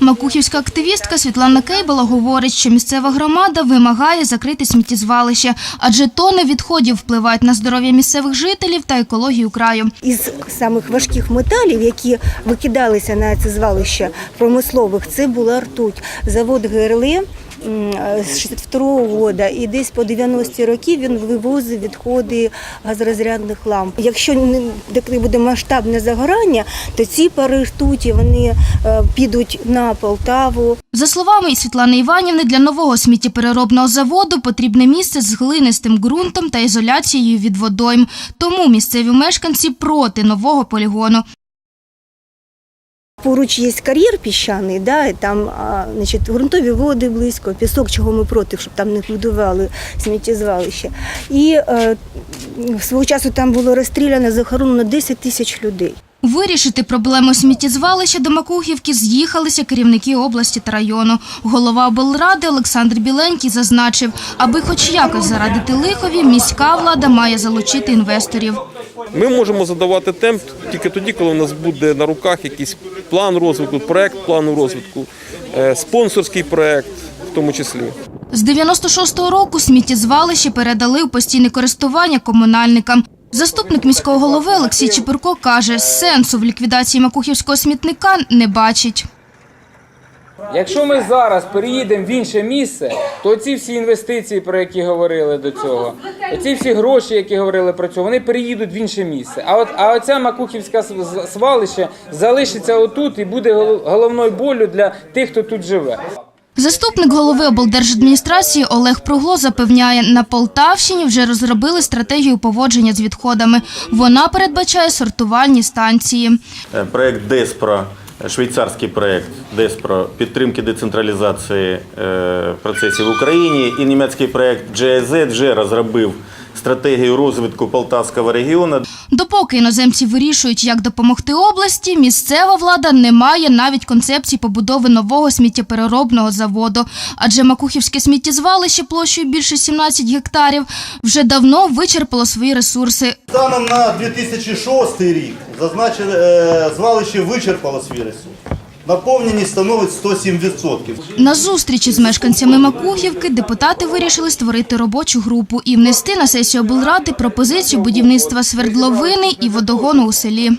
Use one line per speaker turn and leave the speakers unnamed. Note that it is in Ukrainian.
Макухівська активістка Світлана Кейбала говорить, що місцева громада вимагає закрити сміттєзвалище, адже тони відходів впливають на здоров'я місцевих жителів та екологію краю.
Із самих важких металів, які викидалися на це звалище промислових, це була ртуть. Завод ГРЛ 62-го року і десь по 90-ті роки він вивозив відходи газорозрядних ламп. Якщо не буде масштабне загорання, то ці пари ртуті вони е, підуть на Полтаву,
За словами Світлани Іванівни, для нового сміттєпереробного заводу потрібне місце з глинистим ґрунтом та ізоляцією від водойм. Тому місцеві мешканці проти нового полігону.
Поруч є кар'єр піщаний, да, і там значить, ґрунтові води близько, пісок, чого ми проти, щоб там не будували сміттєзвалище. І е, свого часу там було розстріляно, захоронено 10 тисяч людей.
Вирішити проблему сміттєзвалища до Макухівки з'їхалися керівники області та району. Голова облради Олександр Біленький зазначив, аби хоч якось зарадити лихові, міська влада має залучити інвесторів.
Ми можемо задавати темп тільки тоді, коли у нас буде на руках якийсь план розвитку, проект плану розвитку, е, спонсорський проект в тому числі.
З 96-го року сміттєзвалище передали у постійне користування комунальникам. Заступник міського голови Олексій Чепурко каже, сенсу в ліквідації макухівського смітника не бачить.
Якщо ми зараз переїдемо в інше місце, то ці всі інвестиції, про які говорили до цього, ці всі гроші, які говорили про цього, вони переїдуть в інше місце. А от а оця макухівська свалище залишиться отут і буде гол- головною болю для тих, хто тут живе.
Заступник голови облдержадміністрації Олег Пругло запевняє, на Полтавщині вже розробили стратегію поводження з відходами. Вона передбачає сортувальні станції.
Е, Проект ДЕСПРО, швейцарський проект ДЕСПРО підтримки децентралізації е, процесів в Україні і німецький проект GIZ вже розробив стратегію розвитку Полтавського регіону.
Допоки іноземці вирішують, як допомогти області, місцева влада не має навіть концепції побудови нового сміттєпереробного заводу. Адже Макухівське сміттєзвалище площею більше 17 гектарів вже давно вичерпало свої ресурси.
Станом на 2006 рік зазначене е, звалище вичерпало свій ресурс. Наповненість становить 107%.
На зустрічі з мешканцями Макухівки депутати вирішили створити робочу групу і внести на сесію облради пропозицію будівництва свердловини і водогону у селі.